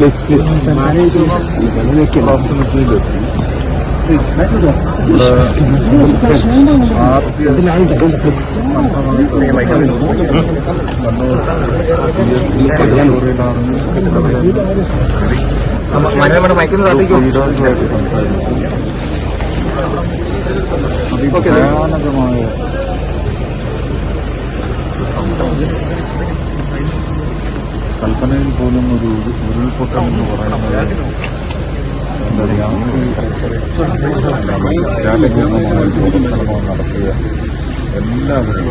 Please please മനോരമയുടെ മയക്കുന്ന ഭയാനകമായ കൽപ്പനയിൽ പോലും ഒരു ഉരു- ഉരുൾപൊട്ടൽ എന്ന് പറയുന്നത് എന്താ പറയുക നടത്തിയ എല്ലാവരും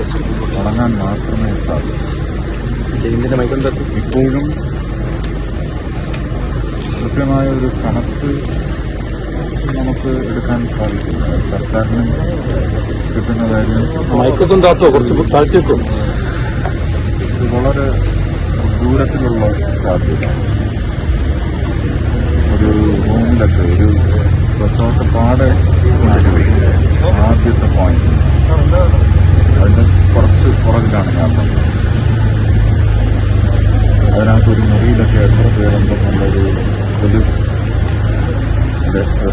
ഉണങ്ങാൻ മാത്രമേ സാധിക്കൂ. ഇപ്പോഴും കൃത്യമായ ഒരു കണക്ക് നമുക്ക് എടുക്കാൻ സാധിക്കില്ല. സർക്കാരിന് കിട്ടുന്നതായിരുന്നു വളരെ ദൂരത്തിലുള്ള സാധ്യത. ഒരു റൂമിലൊക്കെ ഒരു റിസോർട്ട് പാടെ ആദ്യത്തെ പോയിന്റ് അതിന്റെ കുറച്ച് പുറകിലാണ് ഞാൻ അതിനകത്ത് ഒരു മുറിയിലൊക്കെ എത്ര പേരുണ്ടെന്നുള്ളൊരു ഒരു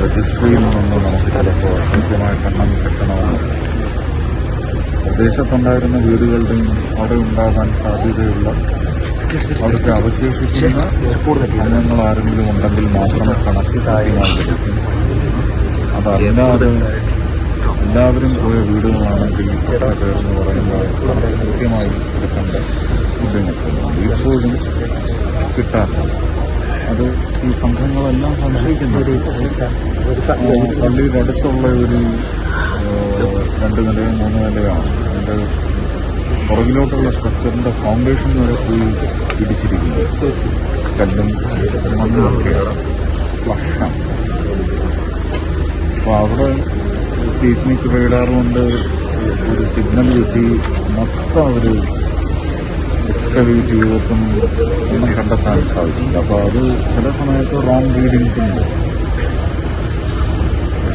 രജിസ്ട്രിയിൽ നിന്നും നമുക്ക് ചിലപ്പോൾ കൃത്യമായിട്ട് എണ്ണം കിട്ടണമെന്ന്. പ്രദേശത്തുണ്ടായിരുന്ന വീടുകളുടെയും അവിടെ ഉണ്ടാകാൻ സാധ്യതയുള്ള അവിടുത്തെ അവശേഷിക്കുന്ന അംഗങ്ങൾ ആരെങ്കിലും ഉണ്ടെങ്കിൽ മാത്രം കണക്ക് കാര്യമായി അത് അതല്ലാതെ എല്ലാവരും പോയ വീടുകളാണെങ്കിൽ എന്ന് പറയുമ്പോൾ കൃത്യമായി എടുക്കേണ്ട ബുദ്ധിമുട്ടുണ്ട് ഇപ്പോഴും കിട്ടാറില്ല അത് ഈ സംഘങ്ങളെല്ലാം ഒരു പള്ളിയുടെ അടുത്തുള്ള ഒരു രണ്ട് നിലയോ മൂന്ന് നിലയാണ് അതിന്റെ പുറകിലോട്ടുള്ള സ്ട്രക്ചറിന്റെ ഫൗണ്ടേഷൻ വരെ പോയി പിടിച്ചിരിക്കുന്നത് കല്ലും മണ്ണും ഒക്കെയാണ് സ്ലഷാണ് അപ്പോൾ അവിടെ സീസ്മിക് റേഡാർ ഒരു സിഗ്നൽ കിട്ടി. മൊത്തം അവർ എക്സ്കവേറ്റ് ചെയ്തിട്ടും ഒന്നും കണ്ടെത്താൻ സാധിച്ചില്ല. അപ്പോൾ അത് ചില സമയത്ത് റോങ് റീഡിങ്സ് ഉണ്ട്.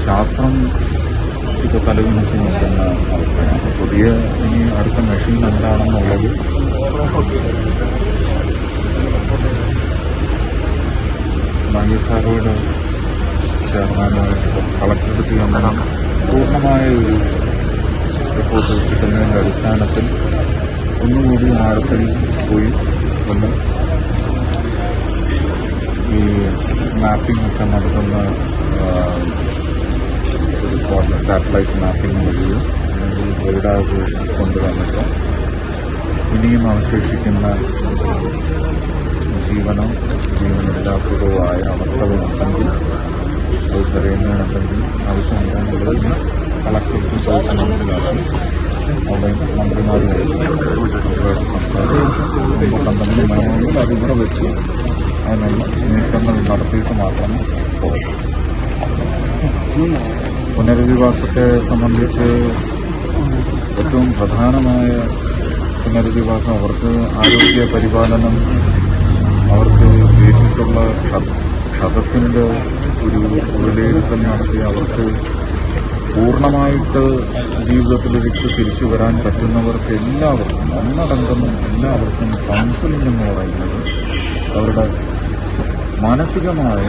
ശാസ്ത്രം ഇപ്പോൾ തലകുനിച്ച് നോക്കുന്ന അവസ്ഥയാണ്. പുതിയ അടുത്ത മെഷീൻ എന്താണെന്നുള്ളത് നാഗേസാറോയുടെ ചെയർമാനുമായിട്ട് കളക്ടറെടുത്ത് വന്ന പൂർണമായ ഒരു റിപ്പോർട്ട് കിട്ടുന്നതിന്റെ അടിസ്ഥാനത്തിൽ ഒന്നുകൂടി ആഴത്തിൽ പോയി ഒന്ന് ഈ മാപ്പിംഗ് ഒക്കെ നടത്തുന്ന സാറ്റലൈറ്റ് മാപ്പിംഗ് വഴിയോ അല്ലെങ്കിൽ റേഡാസ് കൊണ്ടുവന്നിട്ട് ഇനിയും അവശേഷിക്കുന്ന ജീവനം ജീവനില്ലാത്തതുമായ അവസ്ഥകളുണ്ടെങ്കിൽ അത് തിരയുന്നതിനുണ്ടെങ്കിൽ ആവശ്യമുണ്ടെന്നുള്ളത് കളക്ടർക്കും മനസ്സിലാക്കി അവിടെ മന്ത്രിമാരുമായിട്ട് സംസാരിക്കും. കമ്പനി വേണമെങ്കിൽ അത് ഇവിടെ വെച്ച് അതിനുള്ള നീക്കങ്ങൾ നടത്തിയിട്ട് മാത്രമേ പോകും പുനരധിവാസത്തെ സംബന്ധിച്ച് ഏറ്റവും പ്രധാനമായ പുനരധിവാസം അവർക്ക് ആരോഗ്യ പരിപാലനം അവർക്ക് ഏറ്റിട്ടുള്ള ക്ഷത- ക്ഷതത്തിന്റെ ഒരു വിലയിരുത്തൽ നടത്തി അവർക്ക് പൂർണമായിട്ട് ജീവിതത്തിലേക്ക് തിരിച്ചു വരാൻ പറ്റുന്നവർക്ക് എല്ലാവർക്കും ഒന്നടങ്കം എല്ലാവർക്കും കൗൺസിലിംഗ് എന്ന് പറയുന്നത് അവരുടെ മാനസികമായ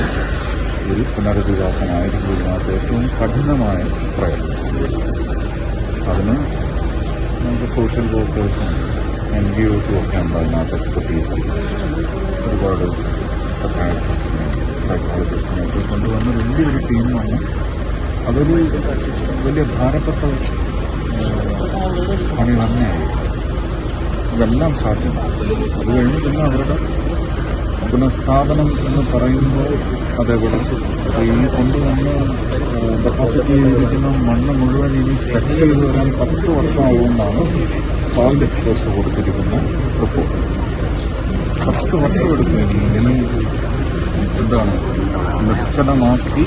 ഒരു പുനരധിവാസമായിരിക്കും. ഇതിനകത്ത് ഏറ്റവും കഠിനമായ പ്രയത്നം. അതിന് നമുക്ക് സോഷ്യൽ വർക്കേഴ്സും എൻ ജി ഒസും ഒക്കെ ഉണ്ട് അതിനകത്ത് എക്സ്പെർട്ടീസ് ഒരുപാട് സൈക്കാട്രിസ്റ്റിനെ സൈക്കോളജിസ്റ്റിനെ ഒക്കെ കൊണ്ടുവന്ന വലിയൊരു ടീമാണ്. അതൊരു വലിയ ഭാരപ്പെട്ട പണി തന്നെയായി ഇതെല്ലാം സാധ്യമാണ്. അത് കഴിഞ്ഞ് പിന്നെ അവരുടെ പുനഃസ്ഥാപനം എന്ന് പറയുമ്പോൾ അതേ അപ്പോൾ ഈ കൊണ്ടുവന്ന് ഡെപ്പോസിറ്റ് ചെയ്തിരിക്കുന്ന മണ്ണ് മുഴുവൻ ഇനി സെറ്റ് ചെയ്ത് വരാൻ പത്ത് വർഷമാവുമെന്നാണ് സോയിൽ എക്സ്പ്രസ് കൊടുത്തിരിക്കുന്ന റിപ്പോർട്ട് പത്ത് വർഷം എടുക്കും ഇനി. ഇങ്ങനെ എന്താണ്? നിശ്ചലമാക്കി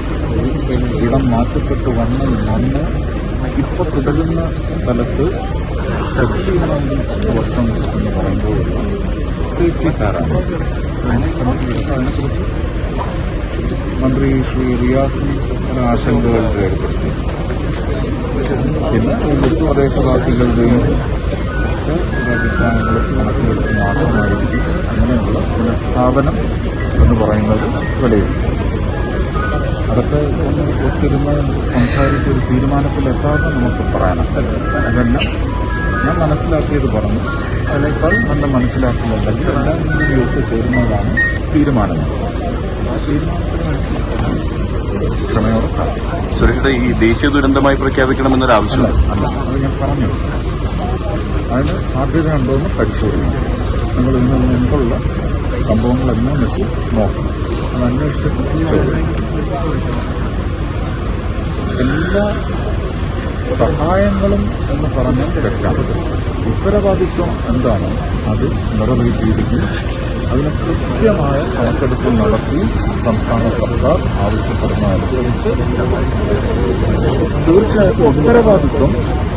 ഇടം മാറ്റപ്പെട്ട് വന്ന മണ്ണ് ഇപ്പൊ തുടരുന്ന സ്ഥലത്ത് സെറ്റ് ചെയ്യണമെങ്കിൽ പത്ത് വർഷം എന്ന് പറയുമ്പോൾ സേഫ്റ്റി കാരാണ് മന്ത്രി ശ്രീ റിയാസി ആശങ്കകൾ രേഖപ്പെടുത്തി. പിന്നെ പ്രദേശവാസികളുടെയും അഭിപ്രായങ്ങൾ കണക്കിലെടുത്ത് മാത്രമായിരിക്കും അങ്ങനെയുള്ള പുനഃസ്ഥാപനം എന്ന് പറയുന്നത് വിലയിരുത്തും അതൊക്കെ ഒന്ന് ഒത്തിരുന്ന് സംസാരിച്ച് ഒരു തീരുമാനത്തിലെത്താതെ നമുക്ക് പറയാനല്ല അതെല്ലാം ഞാൻ മനസ്സിലാക്കിയത് പറഞ്ഞു. അതിനേക്കാൾ നല്ല മനസ്സിലാക്കുന്നുണ്ടെങ്കിൽ എല്ലാം ഗ്രൂപ്പ് ചേരുന്നതാണ് തീരുമാനങ്ങൾ. സുരേഷിന്റെ ഈ ദേശീയ ദുരന്തമായി പ്രഖ്യാപിക്കണമെന്നൊരു അല്ല ആവശ്യമുണ്ട് അല്ല അത് ഞാൻ പറഞ്ഞു. അതിന് സാധ്യത എന്ന് പരിശോധിക്കണം. നിങ്ങൾ ഇതിന് മുൻപുള്ള സംഭവങ്ങളെല്ലാം വെച്ച് നോക്കണം. അത് അന്വേഷിച്ചിട്ട് എല്ലാ സഹായങ്ങളും എന്ന് പറഞ്ഞാൽ തെറ്റാണ്. ഉത്തരവാദിത്വം എന്താണ്? അത് നിറവേറ്റിയിരിക്കും അതിന് കൃത്യമായ കണക്കെടുപ്പ് നടത്തി സംസ്ഥാന സർക്കാർ ആവശ്യപ്പെടുന്നതനുസരിച്ച് തീർച്ചയായിട്ടും ഉത്തരവാദിത്വം